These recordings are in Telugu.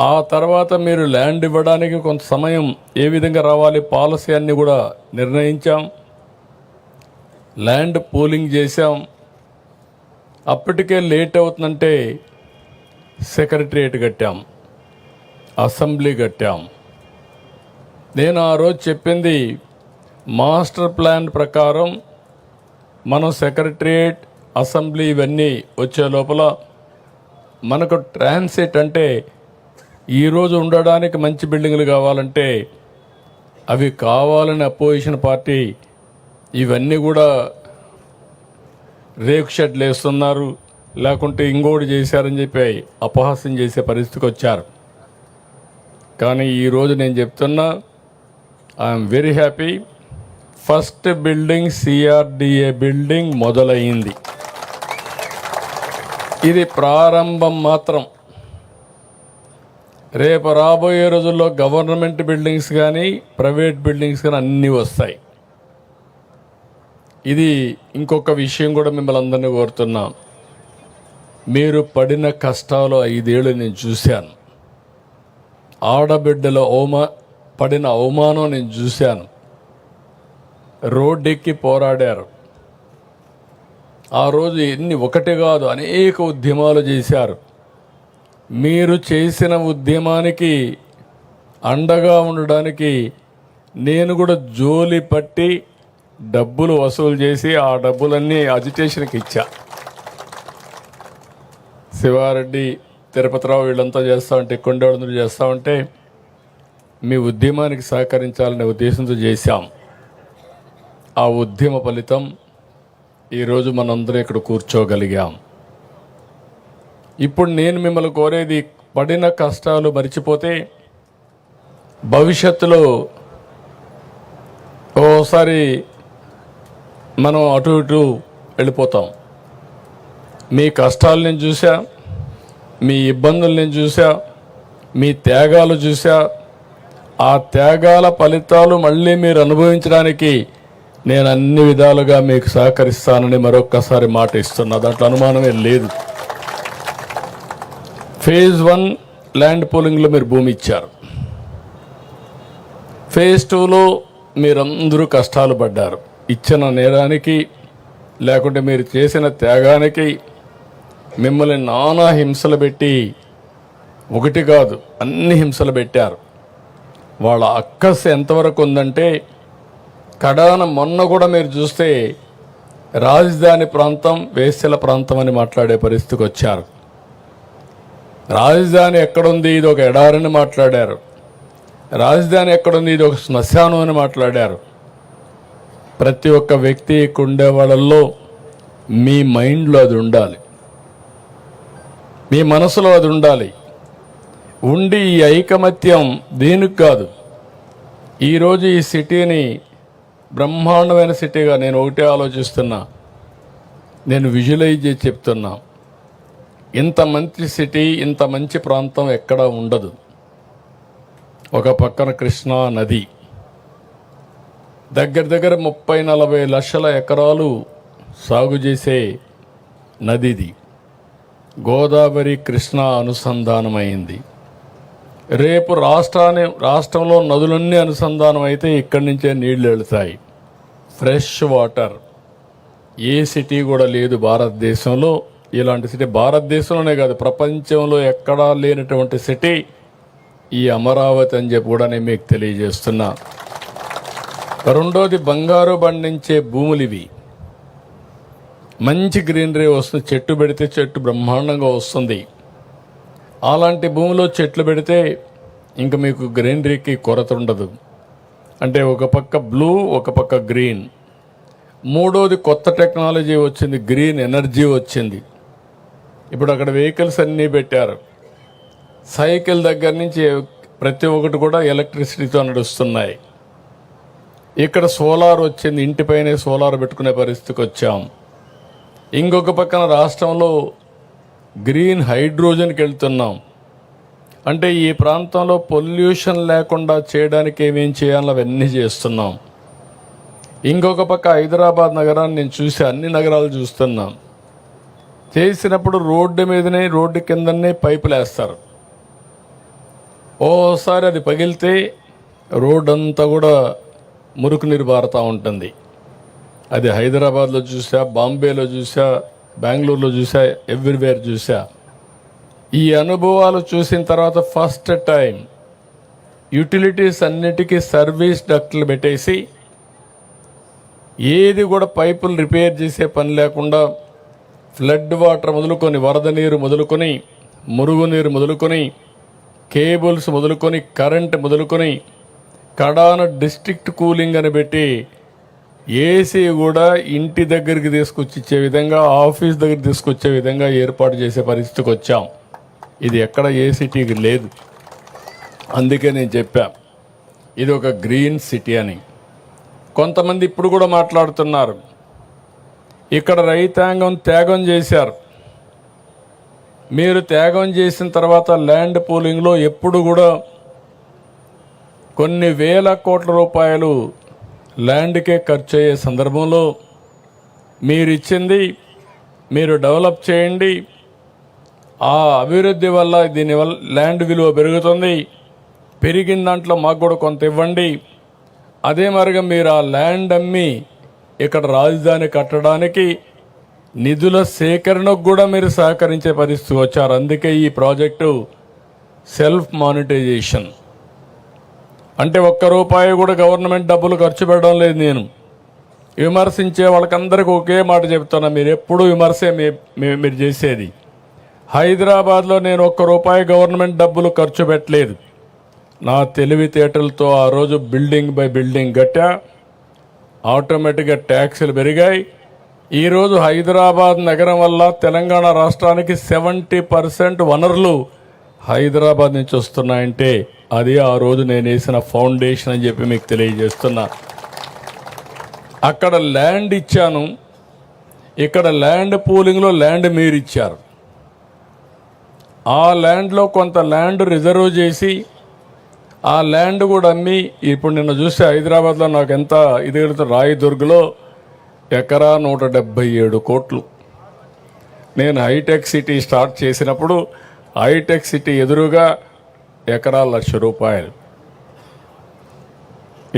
ఆ తర్వాత మీరు ల్యాండ్ ఇవ్వడానికి కొంత సమయం ఏ విధంగా రావాలి పాలసీ అన్ని కూడా నిర్ణయించాం. ల్యాండ్ పూలింగ్ చేశాం. అప్పటికే లేట్ అవుతుందంటే సెక్రటరియేట్ కట్టాం. అసెంబ్లీ కట్టాం. నేను ఆ రోజు చెప్పింది మాస్టర్ ప్లాన్ ప్రకారం మనం సెక్రటరియేట్ అసెంబ్లీ ఇవన్నీ వచ్చే లోపల మనకు ట్రాన్సిట్ అంటే ఈరోజు ఉండడానికి మంచి బిల్డింగ్లు కావాలంటే అవి కావాలని అపోజిషన్ పార్టీ ఇవన్నీ కూడా రేకు షెడ్లు వేస్తున్నారు. లేకుంటే ఇంకోటి చేశారని చెప్పి అపహాస్యం చేసే పరిస్థితికి వచ్చారు. కానీ ఈరోజు నేను చెప్తున్నా I'm very happy first building CRDA building మొదలైంది. ఇది ప్రారంభం మాత్రం. రేపు రాబోయే రోజుల్లో గవర్నమెంట్ బిల్డింగ్స్ కానీ ప్రైవేట్ బిల్డింగ్స్ కానీ అన్నీ వస్తాయి. ఇది ఇంకొక విషయం కూడా మిమ్మల్ని అందరినీ కోరుతున్నాం. మీరు పడిన కష్టాలు ఐదేళ్ళు నేను చూశాను. ఆడబిడ్డల అవమా పడిన అవమానం నేను చూశాను. రోడ్డెక్కి పోరాడారు. ఆ రోజు ఎన్ని ఒకటి కాదు అనేక ఉద్యమాలు చేశారు. మీరు చేసిన ఉద్యమానికి అండగా ఉండడానికి నేను కూడా జోలి పట్టి డబ్బులు వసూలు చేసి ఆ డబ్బులన్నీ అజిటేషన్కి ఇచ్చా. శివారెడ్డి తిరుపతిరావు వీళ్ళంతా చేస్తా ఉంటే కొండవాళ్ళందరూ చేస్తా ఉంటే మీ ఉద్యమానికి సహకరించాలనే ఉద్దేశంతో చేశాం. ఆ ఉద్యమ ఫలితం ఈరోజు మనందరం ఇక్కడ కూర్చోగలిగాం. ఇప్పుడు నేను మిమ్మల్ని కోరేది పడిన కష్టాలు మర్చిపోతే భవిష్యత్తులో ఓసారి మనం అటు ఇటు వెళ్ళిపోతాం. మీ కష్టాలు నేను చూసా మీ ఇబ్బందులు నేను చూసా మీ త్యాగాలు చూసా ఆ త్యాగాల ఫలితాలు మళ్ళీ మీరు అనుభవించడానికి నేను అన్ని విధాలుగా మీకు సహకరిస్తానని మరొక్కసారి మాట ఇస్తున్నా. దాంట్లో అనుమానమే లేదు. ఫేజ్ వన్ ల్యాండ్ పోలింగ్లో మీరు భూమి ఇచ్చారు. ఫేజ్ టూలో మీరందరూ కష్టాలు పడ్డారు. ఇచ్చిన నేరానికి లేకుంటే మీరు చేసిన త్యాగానికి మిమ్మల్ని నానా హింసలు పెట్టి ఒకటి కాదు అన్ని హింసలు పెట్టారు. వాళ్ళ అక్కస్ ఎంతవరకు ఉందంటే కడాన మొన్న కూడా మీరు చూస్తే రాజధాని ప్రాంతం వేసెల ప్రాంతం అని మాట్లాడే పరిస్థితికి వచ్చారు. రాజధాని ఎక్కడుంది? ఇది ఒక ఎడారని మాట్లాడారు. రాజధాని ఎక్కడుంది? ఇది ఒక శ్మశానం అని మాట్లాడారు. ప్రతి ఒక్క వ్యక్తి ఉండే వాళ్ళల్లో మీ మైండ్లో అది ఉండాలి. మీ మనసులో అది ఉండాలి. ఉండి ఈ ఐకమత్యం దేనికి కాదు? ఈరోజు ఈ సిటీని బ్రహ్మాండమైన సిటీగా నేను ఒకటే ఆలోచిస్తున్నా. నేను విజువలైజ్ చేసి చెప్తున్నా. ఇంత మంచి సిటీ ఇంత మంచి ప్రాంతం ఎక్కడ ఉండదు. ఒక పక్కన కృష్ణా నది. దగ్గర దగ్గర ముప్పై నలభై లక్షల ఎకరాలు సాగు చేసే నదిది. గోదావరి కృష్ణా అనుసంధానమైంది. రేపు రాష్ట్రాన్ని రాష్ట్రంలో నదులన్నీ అనుసంధానం అయితే ఇక్కడి నుంచే నీళ్ళు వెళతాయి. Fresh water. ఏ సిటీ కూడా లేదు భారతదేశంలో. ఇలాంటి సిటీ భారతదేశంలోనే కాదు ప్రపంచంలో ఎక్కడా లేనటువంటి సిటీ ఈ అమరావతి అని చెప్పి కూడా నేను మీకు తెలియజేస్తున్నా. రెండోది బంగారు పండించే భూములు ఇవి. మంచి గ్రీనరీ వస్తుంది చెట్టు పెడితే చెట్టు బ్రహ్మాండంగా వస్తుంది. అలాంటి భూమిలో చెట్లు పెడితే ఇంక మీకు గ్రీనరీకి కొరత ఉండదు. అంటే ఒక పక్క బ్లూ ఒక పక్క గ్రీన్. మూడోది కొత్త టెక్నాలజీ వచ్చింది గ్రీన్ ఎనర్జీ వచ్చింది. ఇప్పుడు అక్కడ వెహికల్స్ అన్నీ పెట్టారు. సైకిల్ దగ్గర నుంచి ప్రతి ఒక్కటి కూడా ఎలక్ట్రిసిటీతో నడుస్తున్నాయి. ఇక్కడ సోలార్ వచ్చింది ఇంటిపైనే సోలార్ పెట్టుకునే పరిస్థితికి వచ్చాం. ఇంకొక పక్కన రాష్ట్రంలో గ్రీన్ హైడ్రోజన్కి వెళ్తున్నాం. అంటే ఈ ప్రాంతంలో పొల్యూషన్ లేకుండా చేయడానికి ఏమేం చేయాలో అవన్నీ చేస్తున్నాం. ఇంకొక పక్క హైదరాబాద్ నగరాన్ని నేను చూసి అన్ని నగరాలు చూస్తున్నాం. చేసినప్పుడు రోడ్డు మీదనే రోడ్డు కిందనే పైపులు వేస్తారు ఓసారి అది పగిలితే రోడ్ అంతా కూడా మురుకు నీరు పారుతూ ఉంటుంది. అది హైదరాబాద్లో చూసా బాంబేలో చూసా బెంగళూరులో చూసా ఎవ్రీవేర్ చూసా. ఈ అనుభవాలు చూసిన తర్వాత ఫస్ట్ టైం యూటిలిటీస్ అన్నిటికీ సర్వీస్ డక్ట్లు పెట్టేసి ఏది కూడా పైపులు రిపేర్ చేసే పని లేకుండా ఫ్లడ్ వాటర్ మొదలుకొని వరద నీరు మొదలుకొని మురుగునీరు మొదలుకొని కేబుల్స్ మొదలుకొని కరెంట్ మొదలుకొని కడాన డిస్ట్రిక్ట్ కూలింగ్ అని పెట్టి ఏసీ కూడా ఇంటి దగ్గరికి తీసుకొచ్చి ఇచ్చే విధంగా ఆఫీస్ దగ్గర తీసుకొచ్చే విధంగా ఏర్పాటు చేసే పరిస్థితికి వచ్చాం. ఇది ఎక్కడ ఏసీటీకి లేదు. అందుకే నేను చెప్పా ఇది ఒక గ్రీన్ సిటీ అని. కొంతమంది ఇప్పుడు కూడా మాట్లాడుతున్నారు ఇక్కడ రైతాంగం త్యాగం చేశారు. మీరు త్యాగం చేసిన తర్వాత ల్యాండ్ పూలింగ్లో ఎప్పుడు కూడా కొన్ని వేల కోట్ల రూపాయలు ల్యాండ్కే ఖర్చు అయ్యే సందర్భంలో మీరు ఇచ్చింది మీరు డెవలప్ చేయండి. ఆ అభివృద్ధి వల్ల దీనివల్ల ల్యాండ్ విలువ పెరుగుతుంది. పెరిగిన దాంట్లో మాకు కూడా కొంత ఇవ్వండి. అదే మరిగా మీరు ఆ ల్యాండ్ అమ్మి ఇక్కడ రాజధాని కట్టడానికి నిధుల సేకరణకు కూడా మీరు సహకరించే పరిస్థితి వచ్చారు. అందుకే ఈ ప్రాజెక్టు సెల్ఫ్ మానిటైజేషన్. అంటే ఒక్క రూపాయి కూడా గవర్నమెంట్ డబ్బులు ఖర్చు పెట్టడం లేదు నేను. విమర్శించే వాళ్ళకందరికీ ఒకే మాట చెప్తున్నా మీరు ఎప్పుడూ విమర్శే మీ- మీరు చేసేది. హైదరాబాద్లో నేను ఒక్క రూపాయి గవర్నమెంట్ డబ్బులు ఖర్చు పెట్టలేదు. నా తెలివితేటలతో ఆ రోజు బిల్డింగ్ బై బిల్డింగ్ కట్టా. ఆటోమేటిక్గా ట్యాక్సులు పెరిగాయి. ఈరోజు హైదరాబాద్ నగరం వల్ల తెలంగాణ రాష్ట్రానికి సెవెంటీ పర్సెంట్ వనరులు హైదరాబాద్ నుంచి వస్తున్నాయంటే అది ఆ రోజు నేను వేసిన ఫౌండేషన్ అని చెప్పి మీకు తెలియజేస్తున్నా. అక్కడ ల్యాండ్ ఇచ్చాను. ఇక్కడ ల్యాండ్ పూలింగ్లో ల్యాండ్ మీరు ఇచ్చారు ఆ ల్యాండ్లో కొంత ల్యాండ్ రిజర్వ్ చేసి ఆ ల్యాండ్ కూడా అమ్మి ఇప్పుడు నిన్న చూస్తే హైదరాబాద్లో నాకు ఎంత ఇది వెళుతుంది రాయదుర్గ్లో ఎకరా నూట డెబ్బై ఏడు కోట్లు. నేను హైటెక్ సిటీ స్టార్ట్ చేసినప్పుడు హైటెక్ సిటీ ఎదురుగా ఎకరా లక్ష రూపాయలు.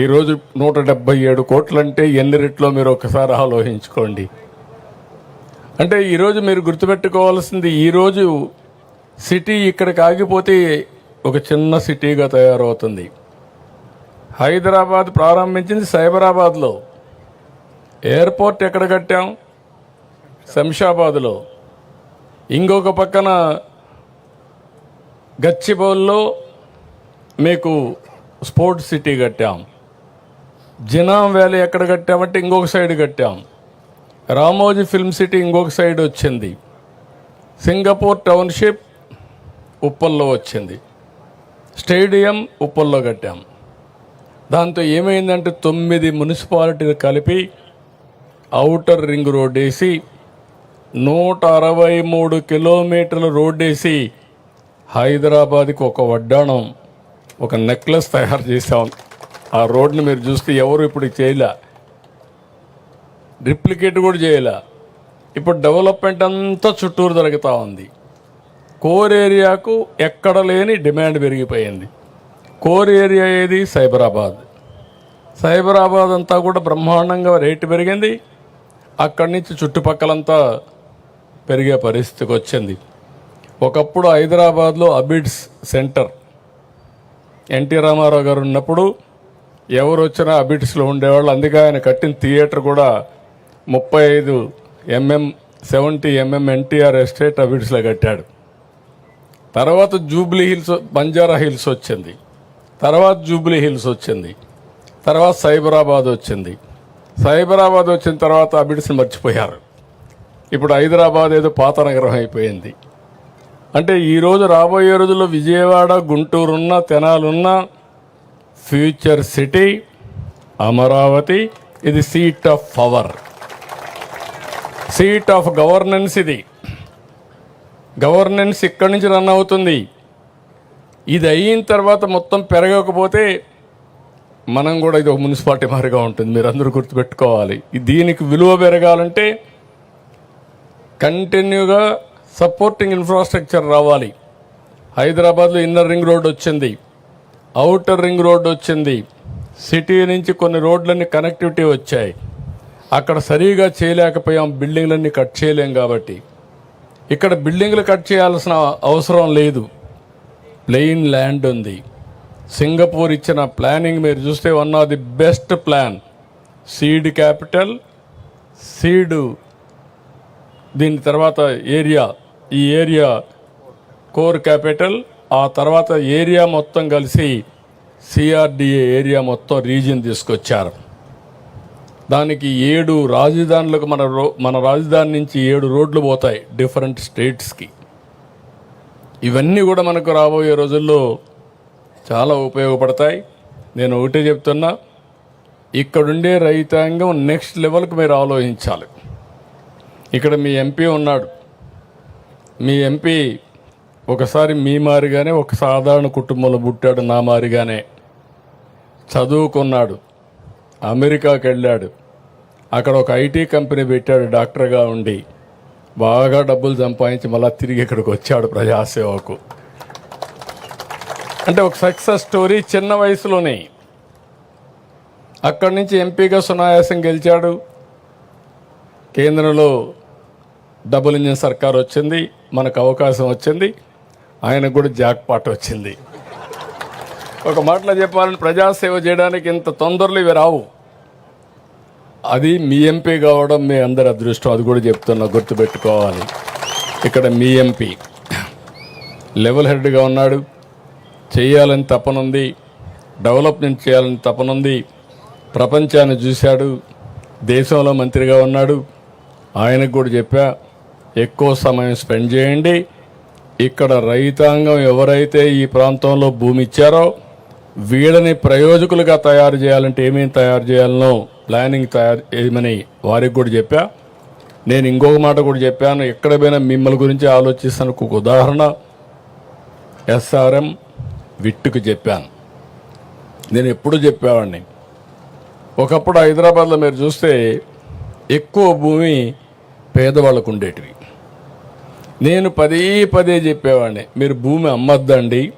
ఈరోజు నూట డెబ్బై ఏడు కోట్లు అంటే ఎన్ని రెట్లో మీరు ఒకసారి ఆలోచించుకోండి. అంటే ఈరోజు మీరు గుర్తుపెట్టుకోవాల్సింది ఈరోజు సిటీ ఇక్కడికి ఆగిపోతే ఒక చిన్న సిటీగా తయారవుతుంది. హైదరాబాద్ ప్రారంభించింది సైబరాబాద్లో. ఎయిర్పోర్ట్ ఎక్కడ కట్టాం? శంషాబాద్లో. ఇంకొక పక్కన గచ్చిబౌల్లో మీకు స్పోర్ట్స్ సిటీ కట్టాం. జినాం వ్యాలీ ఎక్కడ కట్టామంటే ఇంకొక సైడ్ కట్టాం. రామోజీ ఫిల్మ్ సిటీ ఇంకొక సైడ్ వచ్చింది. సింగపూర్ టౌన్షిప్ ఉప్పల్లో వచ్చింది. స్టేడియం ఉప్పల్లో కట్టాం. దాంతో ఏమైందంటే తొమ్మిది మున్సిపాలిటీలు కలిపి ఔటర్ రింగ్ రోడ్ వేసి నూట అరవై మూడు కిలోమీటర్ల రోడ్ వేసి హైదరాబాద్కి ఒక వడ్డాణం ఒక నెక్లెస్ తయారు చేసాం ఆ రోడ్ని మీరు చూస్తే ఎవరు ఇప్పుడు చేయలే. రిప్లికేట్ కూడా చేయలే. ఇప్పుడు డెవలప్మెంట్ అంతా చుట్టూరు జరుగుతూ ఉంది. కోర్ ఏరియాకు ఎక్కడ లేని డిమాండ్ పెరిగిపోయింది. కోర్ ఏరియా ఏది? సైబరాబాద్. సైబరాబాద్ అంతా కూడా బ్రహ్మాండంగా రేటు పెరిగింది. అక్కడి నుంచి చుట్టుపక్కలంతా పెరిగే పరిస్థితికి వచ్చింది. ఒకప్పుడు హైదరాబాద్లో అబిడ్స్ సెంటర్. ఎన్టీ రామారావు గారు ఉన్నప్పుడు ఎవరు వచ్చినా అబిడ్స్లో ఉండేవాళ్ళు. అందుకే ఆయన కట్టిన థియేటర్ కూడా ముప్పై ఐదు MM seventy MM NTR estate అబిడ్స్లో కట్టాడు. తర్వాత జూబ్లీ హిల్స్ బంజారా హిల్స్ వచ్చింది. తర్వాత జూబ్లీ హిల్స్ వచ్చింది. తర్వాత సైబరాబాద్ వచ్చింది. సైబరాబాద్ వచ్చిన తర్వాత అబిడ్స్ని మర్చిపోయారు. ఇప్పుడు హైదరాబాద్ ఏదో పాత నగరం అయిపోయింది. అంటే ఈరోజు రాబోయే రోజుల్లో విజయవాడ గుంటూరున్న తెనాలున్న ఫ్యూచర్ సిటీ అమరావతి ఇది seat of power. Seat of governance ఇది. గవర్నెన్స్ ఇక్కడి నుంచి రన్ అవుతుంది. ఇది అయిన తర్వాత మొత్తం పెరగకపోతే మనం కూడా ఇది ఒక మున్సిపాలిటీ మారిగా ఉంటుంది. మీరు అందరూ గుర్తుపెట్టుకోవాలి దీనికి విలువ పెరగాలంటే కంటిన్యూగా సపోర్టింగ్ ఇన్ఫ్రాస్ట్రక్చర్ రావాలి. హైదరాబాద్లో ఇన్నర్ రింగ్ రోడ్ వచ్చింది. అవుటర్ రింగ్ రోడ్ వచ్చింది. సిటీ నుంచి కొన్ని రోడ్లన్నీ కనెక్టివిటీ వచ్చాయి. అక్కడ సరిగా చేయలేకపోయాం. బిల్డింగ్లన్నీ కట్ చేయలేం కాబట్టి. ఇక్కడ బిల్డింగ్లు కట్ చేయాల్సిన అవసరం లేదు. ప్లెయిన్ ల్యాండ్ ఉంది. సింగపూర్ ఇచ్చిన ప్లానింగ్ మీరు చూస్తే one of the best plan. Seed capital seed దీని తర్వాత ఏరియా ఈ ఏరియా కోర్ క్యాపిటల్ ఆ తర్వాత ఏరియా మొత్తం కలిసి సిఆర్డిఏ ఏరియా మొత్తం రీజియన్ తీసుకొచ్చారు. దానికి ఏడు రాజధానులకు మన రో మన రాజధాని నుంచి ఏడు రోడ్లు పోతాయి డిఫరెంట్ స్టేట్స్కి ఇవన్నీ కూడా మనకు రాబోయే రోజుల్లో చాలా ఉపయోగపడతాయి. నేను ఒకటే చెప్తున్నా ఇక్కడుండే రైతాంగం నెక్స్ట్ లెవెల్కి మీరు ఆలోచించాలి. ఇక్కడ మీ ఎంపీ ఉన్నాడు. మీ ఎంపీ ఒకసారి మీ మారిగానే ఒక సాధారణ కుటుంబంలో పుట్టాడు నా మారిగానే. చదువుకున్నాడు. అమెరికాకి వెళ్ళాడు అక్కడ ఒక ఐటీ కంపెనీ పెట్టాడు డాక్టర్గా ఉండి. బాగా డబ్బులు సంపాదించి మళ్ళీ తిరిగి ఇక్కడికి వచ్చాడు ప్రజాసేవకు. అంటే ఒక సక్సెస్ స్టోరీ చిన్న వయసులోనే. అక్కడి నుంచి ఎంపీగా సునాయాసం గెలిచాడు. కేంద్రంలో డబుల్ ఇంజిన్ సర్కార్ వచ్చింది. మనకు అవకాశం వచ్చింది. ఆయనకు కూడా జాక్పాట్ వచ్చింది. ఒక మాటలో చెప్పాలని ప్రజాసేవ చేయడానికి ఇంత తొందరలు ఇవి రావు. అది మీ ఎంపీ కావడం మీ అందరి అదృష్టం అది కూడా చెప్తున్నా గుర్తుపెట్టుకోవాలి. ఇక్కడ మీ ఎంపీ లెవెల్ హెడ్గా ఉన్నాడు. చేయాలని తపనుంది. డెవలప్మెంట్ చేయాలని తపనుంది. ప్రపంచాన్ని చూశాడు. దేశంలో మంత్రిగా ఉన్నాడు. ఆయనకు కూడా చెప్పా ఎక్కువ సమయం స్పెండ్ చేయండి. ఇక్కడ రైతాంగం ఎవరైతే ఈ ప్రాంతంలో భూమి ఇచ్చారో వీళ్ళని ప్రయోజకులుగా తయారు చేయాలంటే ఏమేమి తయారు చేయాలనో ప్లానింగ్ తయారు చేయమని వారికి కూడా చెప్పా. నేను ఇంకొక మాట కూడా చెప్పాను. ఎక్కడ పోయినా మిమ్మల్ని గురించి ఆలోచిస్తాను. ఒక ఉదాహరణ ఎస్ఆర్ఎం విట్టుకు చెప్పాను. నేను ఎప్పుడు చెప్పేవాడిని. ఒకప్పుడు హైదరాబాద్లో మీరు చూస్తే ఎక్కువ భూమి పేదవాళ్ళకు ఉండేటివి. నేను పదే పదే చెప్పేవాడిని. మీరు భూమి అమ్మద్దండి.